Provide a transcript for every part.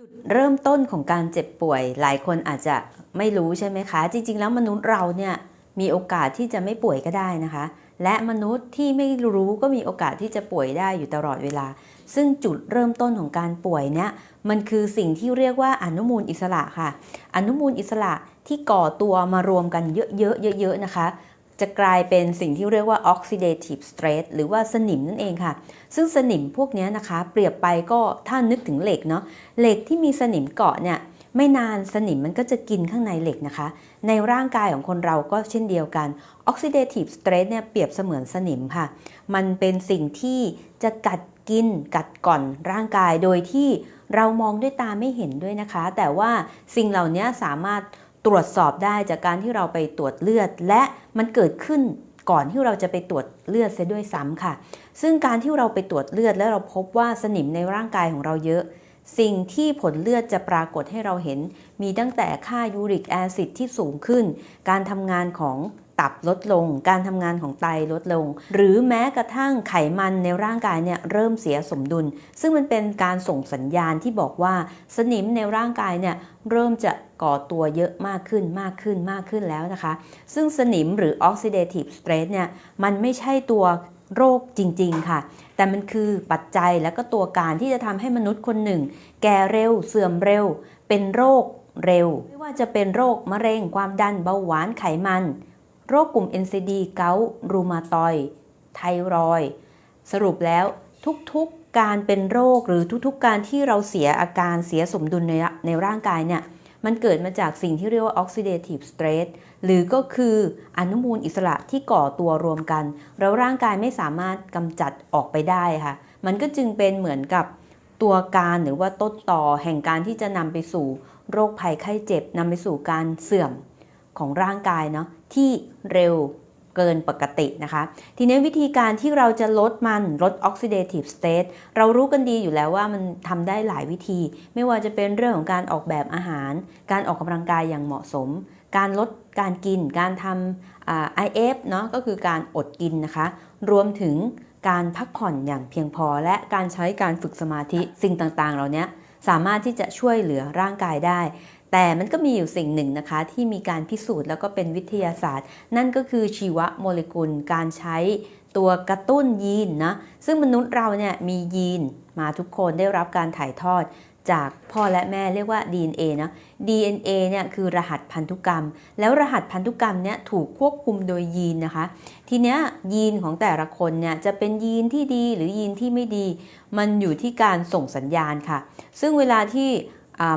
จุดเริ่มต้นของการเจ็บป่วย หลายคนอาจจะไม่รู้ใช่ไหมคะ จริง ๆ แล้วมนุษย์เราเนี่ยมีโอกาสที่จะไม่ป่วยก็ได้นะคะ และมนุษย์ที่ไม่รู้ก็มีโอกาสที่จะป่วยได้อยู่ตลอดเวลา ซึ่งจุดเริ่มต้นของการป่วยเนี่ยมันคือสิ่งที่เรียกว่าอนุมูลอิสระค่ะ อนุมูลอิสระที่ก่อตัวมารวมกันเยอะๆเยอะๆนะคะ จะกลายเป็นสิ่งที่เรียกว่า oxidative stress หรือว่าสนิมนั่นเองค่ะ ซึ่งสนิมพวกนี้นะคะ เปรียบไปก็ถ้านึกถึงเหล็กเนาะเหล็กที่มีสนิมเกาะเนี่ยไม่นานสนิมมันก็จะกินข้างในเหล็กนะคะ ในร่างกายของคนเราก็เช่นเดียวกัน oxidative stress เนี่ยเปรียบเสมือนสนิมค่ะ มันเป็นสิ่งที่จะกัดกินกัดก่อนร่างกายโดยที่เรามองด้วยตาไม่เห็นด้วยนะคะ แต่ว่าสิ่งเหล่านี้สามารถ ตรวจสอบได้จากการที่เราไปตรวจเลือด และมันเกิดขึ้นก่อนที่เราจะไปตรวจเลือดเสียด้วยซ้ำค่ะ ซึ่งการที่เราไปตรวจเลือดแล้วเราพบว่าสนิมในร่างกายของเราเยอะ สิ่งที่ผลเลือดจะปรากฏให้เราเห็น มีตั้งแต่ค่ายูริกแอซิดที่สูงขึ้น การทำงานของ ตับลดลง การทำงานของไตลดลง หรือแม้กระทั่งไขมันในร่างกายเนี่ยเริ่มเสียสมดุล ซึ่งมันเป็นการส่งสัญญาณที่บอกว่าสนิมในร่างกายเนี่ยเริ่มจะก่อตัวเยอะมากขึ้นมากขึ้นมากขึ้นแล้วนะคะ ซึ่งสนิมหรือ oxidative stress เนี่ยมันไม่ใช่ตัวโรคจริง ๆ ค่ะ แต่มันคือปัจจัยและก็ตัวการที่จะทำให้มนุษย์คนหนึ่ง แก่เร็ว เสื่อมเร็ว เป็นโรคเร็ว ไม่ว่าจะเป็นโรคมะเร็ง ความดัน เบาหวาน ไขมัน โรคกลุ่ม NCD เกาต์รูมาตอยด์ไทรอยด์สรุปแล้วทุกๆการเป็นโรคหรือทุกๆ การที่เราเสียอาการเสียสมดุลในในร่างกายเนี่ย มันเกิดมาจากสิ่งที่เรียกว่า oxidative stress หรือก็คืออนุมูลอิสระที่ก่อตัวรวมกัน แล้วร่างกายไม่สามารถกำจัดออกไปได้ค่ะ มันก็จึงเป็นเหมือนกับตัวการหรือว่าต้นต่อแห่งการที่จะนำไปสู่โรคภัยไข้เจ็บนำไปสู่การเสื่อมของร่างกายเนาะ ที่เร็วเกินปกตินะคะ ทีนี้วิธีการที่เราจะลดมันลด oxidative state เรารู้กันดีอยู่แล้วว่ามันทำได้หลายวิธี ไม่ว่าจะเป็นเรื่องของการออกแบบอาหาร การออกกำลังกายอย่างเหมาะสม การลดการกิน การทำ IF เนาะก็คือการอดกินนะคะ รวมถึงการพักผ่อนอย่างเพียงพอ และการใช้การฝึกสมาธิสิ่งต่างๆ เหล่านี้สามารถที่จะช่วยเหลือร่างกายได้ แต่มันก็มีอยู่สิ่งหนึ่งนะคะที่มีการพิสูจน์แล้วก็เป็นวิทยาศาสตร์ นั่นก็คือชีวโมเลกุลการใช้ตัวกระตุ้นยีนนะซึ่งมนุษย์เราเนี่ยมียีนมาทุกคนได้รับการถ่ายทอดจากพ่อและแม่เรียกว่า DNA นะ DNA เนี่ยคือรหัสพันธุกรรม แล้วรหัสพันธุกรรมเนี่ยถูกควบคุมโดยยีนนะคะ ทีเนี้ยยีนของแต่ละคนเนี่ยจะเป็นยีนที่ดีหรือยีนที่ไม่ดี มันอยู่ที่การส่งสัญญาณค่ะ ซึ่งเวลาที่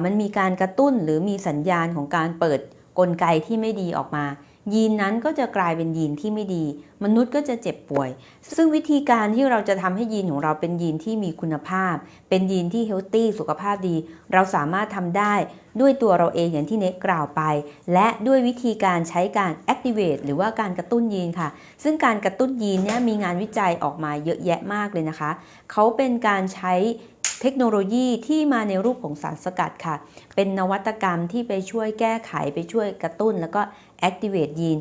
มันมีการกระตุ้นหรือมีสัญญาณของการเปิดกลไกที่ไม่ดีออกมายีนนั้นก็จะกลายเป็นยีนที่ไม่ดี มนุษย์ก็จะเจ็บป่วย ซึ่งวิธีการที่เราจะทำให้ยีนของเราเป็นยีนที่มีคุณภาพ เป็นยีนที่เฮลตี้สุขภาพดี เราสามารถทำได้ด้วยตัวเราเองอย่างที่เน็กกล่าวไป และด้วยวิธีการใช้การ activate หรือว่าการกระตุ้นยีนค่ะ ซึ่งการกระตุ้นยีนเนี่ยมีงานวิจัยออกมาเยอะแยะมากเลยนะคะ เขาเป็นการใช้ เทคโนโลยีที่มาในรูปของสารสกัดค่ะ เป็นนวัตกรรมที่ไปช่วยแก้ไขไปช่วยกระตุ้น แล้วก็ activate ยีน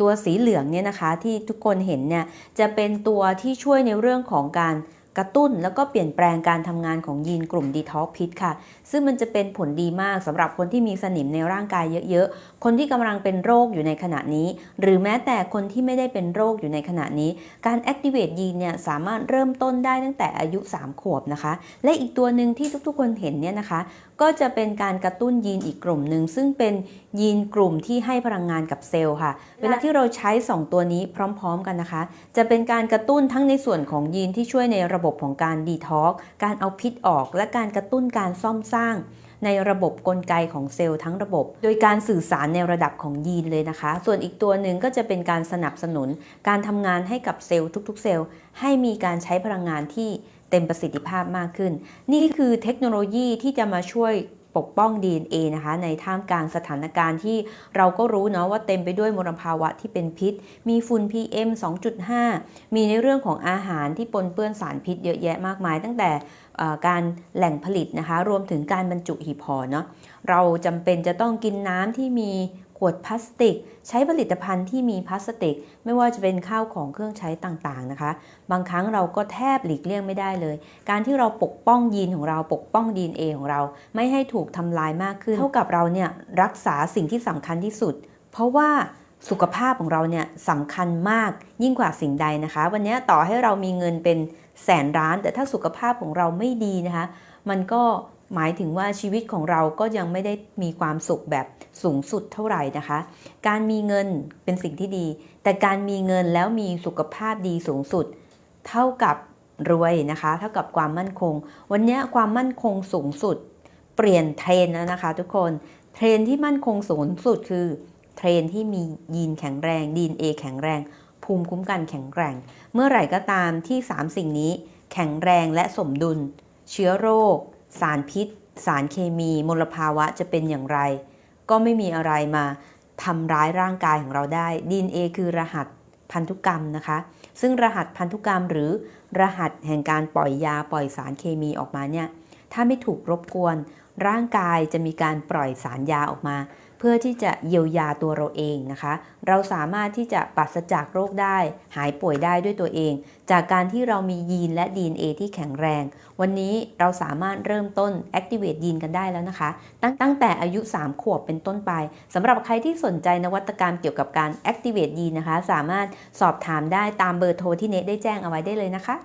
ตัวสีเหลืองเนี่ยนะคะที่ทุกคนเห็นเนี่ยจะเป็นตัวที่ช่วยในเรื่องของการ กระตุ้นแล้วก็เปลี่ยนแปลงการทำงานของยีนกลุ่มดีท็อกพิษค่ะ ซึ่งมันจะเป็นผลดีมากสำหรับคนที่มีสนิมในร่างกายเยอะๆ คนที่กำลังเป็นโรคอยู่ในขณะนี้ หรือแม้แต่คนที่ไม่ได้เป็นโรคอยู่ในขณะนี้ การ activate ยีนเนี่ยสามารถเริ่มต้นได้ตั้งแต่อายุ 3 ขวบนะคะ และอีกตัวหนึ่งที่ทุกๆคนเห็นเนี่ยนะคะก็จะเป็นการกระตุ้นยีนอีกกลุ่มหนึ่งซึ่งเป็นยีนกลุ่มที่ให้พลังงานกับเซลล์ค่ะ เวลาที่เราใช้ 2 ตัวนี้พร้อม ๆ กันนะคะ จะเป็นการกระตุ้นทั้งในส่วนของยีนที่ช่วยในระบบของการดีท็อกการเอาพิษออก และการกระตุ้นการซ่อมสร้างในระบบกลไกของเซลล์ทั้งระบบ โดยการสื่อสารในระดับของยีนเลยนะคะ ส่วนอีกตัวหนึ่งก็จะเป็นการสนับสนุน การทำงานให้กับเซลล์ทุกๆ เซลล์ให้มีการใช้พลังงานที่ เต็มประสิทธิภาพมากขึ้น นี่คือเทคโนโลยีที่จะมาช่วยปกป้อง DNA นะคะในท่ามกลางสถานการณ์ที่เราก็รู้เนาะว่าเต็มไปด้วยมลภาวะที่เป็นพิษ มีฝุ่น PM 2.5 มีในเรื่องของอาหารที่ปนเปื้อนสารพิษเยอะแยะมากมาย ตั้งแต่การแหล่งผลิตนะคะ รวมถึงการบรรจุหีบห่อเนาะเราจำเป็นจะต้องกินน้ำที่มี ขวดพลาสติก ใช้ผลิตภัณฑ์ที่มีพลาสติก ไม่ว่าจะเป็นข้าวของเครื่องใช้ต่างๆนะคะ บางครั้งเราก็แทบหลีกเลี่ยงไม่ได้เลย การที่เราปกป้องยีนของเราปกป้อง DNA ของเรา ไม่ให้ถูกทำลายมากขึ้น เท่ากับเราเนี่ยรักษาสิ่งที่สำคัญที่สุด เพราะว่าสุขภาพของเราเนี่ยสำคัญมากยิ่งกว่าสิ่งใดนะคะ วันนี้ต่อให้เรามีเงินเป็นแสนล้าน แต่ถ้าสุขภาพของเราไม่ดีนะคะ มันก็ หมายถึงว่าชีวิตของเราก็ยังไม่ได้มีความสุขแบบสูงสุดเท่าไหร่นะคะ การมีเงินเป็นสิ่งที่ดี แต่การมีเงินแล้วมีสุขภาพดีสูงสุด เท่ากับรวยนะคะ เท่ากับความมั่นคง วันนี้ความมั่นคงสูงสุด เปลี่ยนเทรนแล้วนะคะ ทุกคน เทรนที่มั่นคงสูงสุดคือเทรนที่มียีนแข็งแรง DNA แข็งแรง ภูมิคุ้มกันแข็งแกร่ง เมื่อไหร่ก็ตามที่ 3 สิ่งนี้ แข็งแรงและสมดุล เชื้อโรค สารพิษ สารเคมี มลภาวะจะเป็นอย่างไร ก็ไม่มีอะไรมาทำร้ายร่างกายของเราได้ DNA คือรหัสพันธุกรรมนะคะ ซึ่งรหัสพันธุกรรมหรือรหัสแห่งการปล่อยยาปล่อยสารเคมีออกมาเนี่ย ถ้าไม่ถูกรบกวน ร่างกายจะมีการปล่อยสารยาออกมา เพื่อที่จะเยียวยาตัวเราเองนะคะ เราสามารถที่จะปราศจากโรคได้ หายป่วยได้ด้วยตัวเอง จากการที่เรามียีนและ DNA ที่แข็งแรง วันนี้เราสามารถเริ่มต้น activate ยีนกันได้แล้วนะคะ ตั้งตั้งแต่อายุ 3 ขวบเป็นต้นไปสำหรับใครที่สนใจนวัตกรรมเกี่ยวกับการ activate ยีนนะคะ สามารถสอบถามได้ตามเบอร์โทรที่เนทได้แจ้งเอาไว้ได้เลยนะคะ